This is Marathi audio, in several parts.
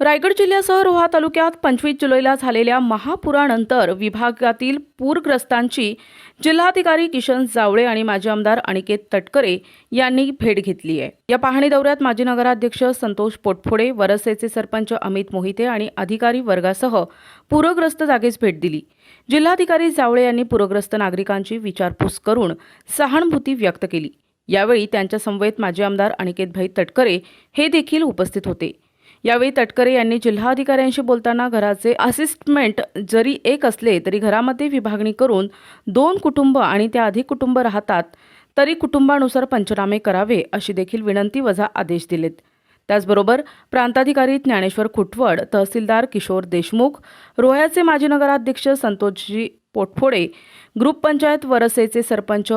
रायगड जिल्ह्यासह रोहा तालुक्यात पंचवीस जुलैला झालेल्या महापुरानंतर विभागातील पूरग्रस्तांची जिल्हाधिकारी किशन जावळे आणि माजी आमदार अनिकेत तटकरे यांनी भेट घेतली आहे. या पाहणी दौऱ्यात माजी नगराध्यक्ष संतोष पोटफोडे वरसेचे सरपंच अमित मोहिते आणि अधिकारी वर्गासह पूरग्रस्त जागेस भेट दिली. जिल्हाधिकारी जावळे यांनी पूरग्रस्त नागरिकांची विचारपूस करून सहानुभूती व्यक्त केली. यावेळी त्यांच्या समवेत माजी आमदार अनिकेतभाई तटकरे हे देखील उपस्थित होते. यावेळी तटकरे यांनी जिल्हाधिकाऱ्यांशी बोलताना घराचे असिस्टमेंट जरी एक असले तरी घरामध्ये विभागणी करून दोन कुटुंब आणि त्या अधिक कुटुंब राहतात तरी कुटुंबानुसार पंचनामे करावे अशी देखील विनंती वजा आदेश दिलेत. त्याचबरोबर प्रांताधिकारी ज्ञानेश्वर खुटवड तहसीलदार किशोर देशमुख रोह्याचे माजी नगराध्यक्ष संतोषजी पोटफोडे ग्रुप पंचायत वरसेचे सरपंच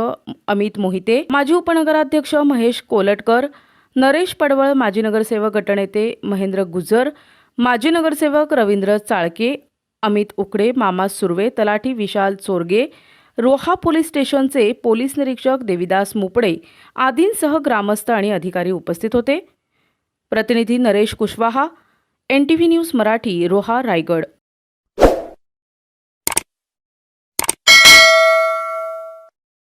अमित मोहिते माजी उपनगराध्यक्ष महेश कोलटकर नरेश पडवळ माजी नगरसेवक गटनेते महेंद्र गुजर माजी नगरसेवक रवींद्र चाळके अमित उकडे मामा सुर्वे तलाठी विशाल चोरगे रोहा पोलीस स्टेशनचे पोलीस निरीक्षक देविदास मुपडे आदींसह ग्रामस्थ आणि अधिकारी उपस्थित होते. प्रतिनिधी Naresh Kushwaha N T V news Marathi Roha Raigad.